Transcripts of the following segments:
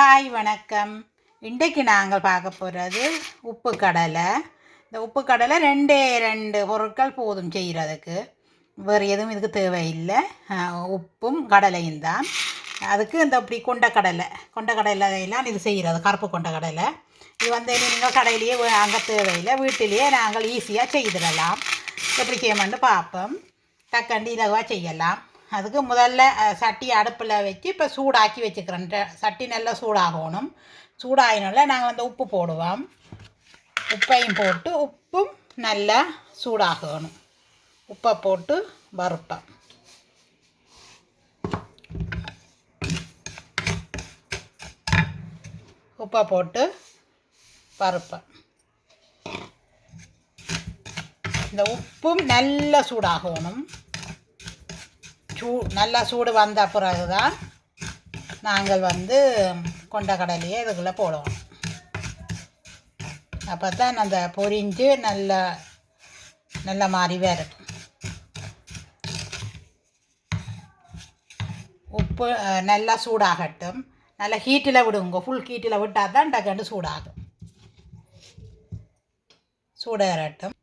Hi வணக்கம். இன்றைக்கு நாங்கள் பார்க்க போகிறது உப்பு கடலை. இந்த உப்பு கடலை ரெண்டே ரெண்டு பொருட்கள் போதும் செய்கிறதுக்கு வேறு எதுவும் இதுக்கு தேவையில்லை. உப்பும் கடலையும் தான். அதுக்கு இந்த இப்படி கொண்ட கடலை. கொண்ட கடலையெல்லாம் இது செய்கிறது கருப்பு கொண்ட கடலை. இது வந்து நீங்கள் கடையிலேயே அங்கே தேவையில்லை. வீட்டிலேயே நாங்கள் ஈஸியாக செய்திடலாம். எப்படி செய்யணும்னு பார்ப்போம். தக்கண்டி இலகுவாக செய்யலாம். அதுக்கு முதல்ல சட்டி அடுப்பில் வச்சு இப்போ சூடாக்கி வச்சுக்கிறேன். சட்டி நல்லா சூடாகணும். சூடாகினால நாங்கள் வந்து உப்பு போடுவோம். உப்பையும் போட்டு உப்பும் நல்லா சூடாகணும். உப்பை போட்டு வறுப்பேன் உப்பை போட்டு வறுப்பேன் இந்த உப்பும் நல்லா சூடாகணும். சூ நல்லா சூடு வந்த பிறகு தான் நாங்கள் வந்து கொண்ட கடலையை இதுக்குள்ளே போடுவோம். அப்போ தான் அந்த பொரிஞ்சு நல்ல நல்ல மாதிரி வரும் உப்பு நல்லா சூடாகட்டும். நல்லா ஹீட்டில் விடுங்க. ஃபுல் ஹீட்டில் விட்டால் தான் டக்குன்னு சூடாகும். சூடேறட்டும்.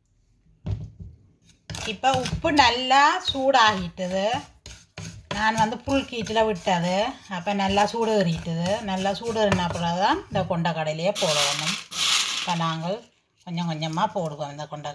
இப்போ உப்பு நல்லா சூடாகிட்டது. நான் வந்து புல் கீட்டில் விட்டது. அப்போ நல்லா சூடு ஏறிட்டுது. நல்லா சூடு ஏறின தான் இந்த கொண்ட கடலையே போடணும். இப்போ நாங்கள் கொஞ்சம் கொஞ்சமாக போடுவோம் இந்த கொண்ட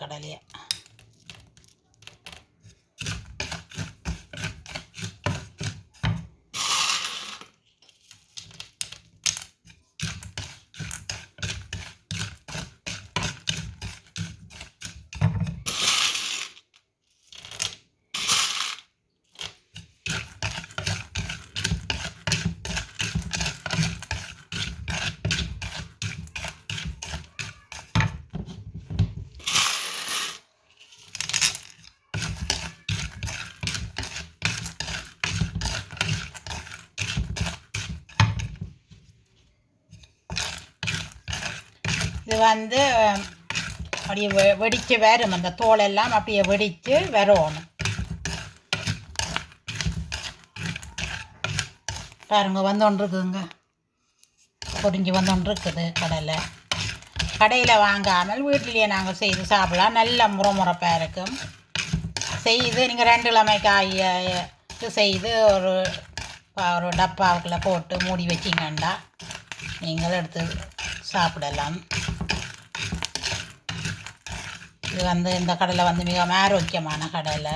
இது வந்து அப்படியே வெ வெடித்து வரும். அந்த தோலெல்லாம் அப்படியே வெடித்து வரணும். பாருங்க வந்துருக்குங்க பொரிஞ்சு வந்துருக்குது கடலை. கடையில் வாங்காமல் வீட்டிலேயே நாங்கள் செய்து சாப்பிடலாம். நல்ல முறமுறப்பாக இருக்கும். செய்து நீங்கள் ரெண்டு கிழமை காய இது செய்து ஒரு ஒரு டப்பாவுக்குள்ளே போட்டு மூடி வச்சிங்கண்டா நீங்கள் எடுத்து சாப்பிடலாம். இது வந்து இந்த கடலை வந்து மிகவும் ஆரோக்கியமான கடலை.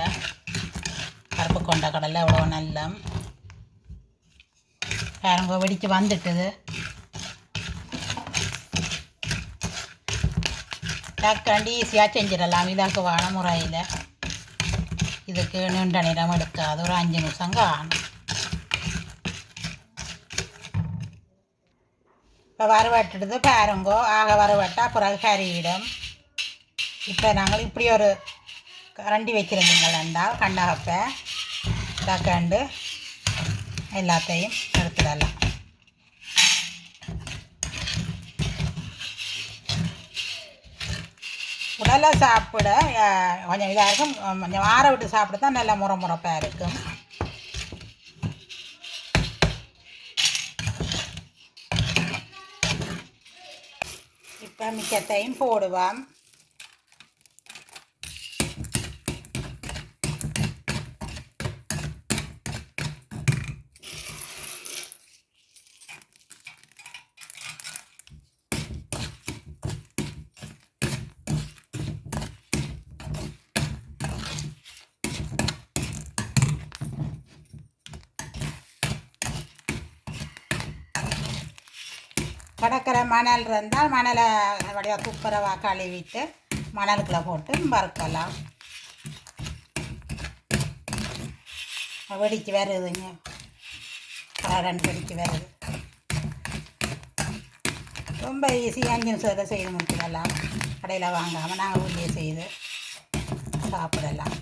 கருப்பு கொண்ட கடலை எவ்வளோ நல்ல. பாருங்க வெடிச்சு வந்துட்டுது. டக்காண்டி ஈஸியாக செஞ்சிடலாம். இலகுவான முறையில். இதுக்கு நீண்ட நேரம் எடுக்காது. ஒரு அஞ்சு நிமிஷம் காணும். இப்போ வரவட்டுடுது பாருங்கோ ஆக வறுவட்டா பிறகு கறியிடும். இப்போ நாங்கள் இப்படி ஒரு கரண்டி வச்சுருந்தீங்களா கண்டகப்பை தக்காண்டு எல்லாத்தையும் எடுத்துடலாம். உடலை சாப்பிட கொஞ்சம் இதாக இருக்கும். கொஞ்சம் ஆற விட்டு சாப்பிட தான் நல்லா முறை முறைப்பாக இருக்கும். இப்போ மிச்சத்தையும் போடுவோம். கடற்கரை மணல் இருந்தால் மணலை அப்படியே துப்புரவாக கழுவிட்டு மணலுக்குள்ளே போட்டு வறுக்கலாம். வெடிக்கு வருதுங்க. கரண்ட் வெடிக்கு வருது. ரொம்ப ஈஸியாக அஞ்சு நிமிஷத்தில் செய்து முடிச்சிடலாம். கடையில் வாங்காமல் நாங்கள் வீட்லேயே செய்து சாப்பிடலாம்.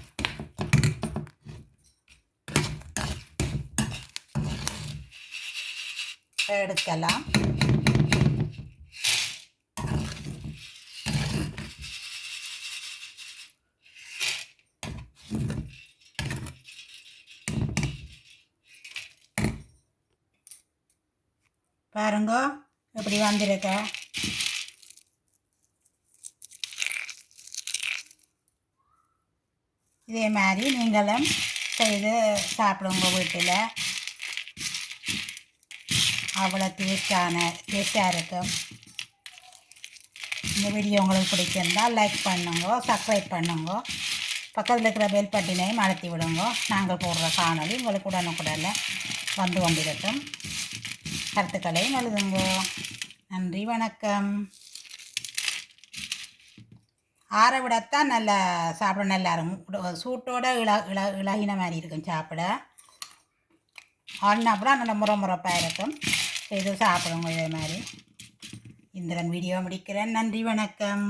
எடுக்கலாம். பாருங்க இப்படி வந்திருக்க. இதே மாதிரி நீங்களும் செய்து சாப்பிடுங்க வீட்டில். அவ்வளோ டேஸ்டான டேஸ்டாக இருக்கும் இந்த வீடியோ உங்களுக்கு பிடிச்சிருந்தால் லைக் பண்ணுங்க சப்ஸ்கிரைப் பண்ணுங்க. பக்கத்தில் இருக்கிற பெல் பட்டினையும் அழுத்தி விடுங்க. நாங்கள் போடுற காணொலி உங்களுக்கு உடனுக்குடனே வந்து கொண்டிருக்கும். கருத்துக்களையும் எழுதுங்க. நன்றி வணக்கம். ஆற விடத்தான் நல்லா சாப்பிட நல்லா இருக்கும் சூட்டோட இள இள இளகின மாதிரி இருக்கும் சாப்பிட. ஆடினா அப்புறம் நல்லா முறை முறப்பாக இருக்கும் செய்து சாப்பிடுங்க இதே மாதிரி. இந்திரன் வீடியோ முடிக்கிறேன். நன்றி வணக்கம்.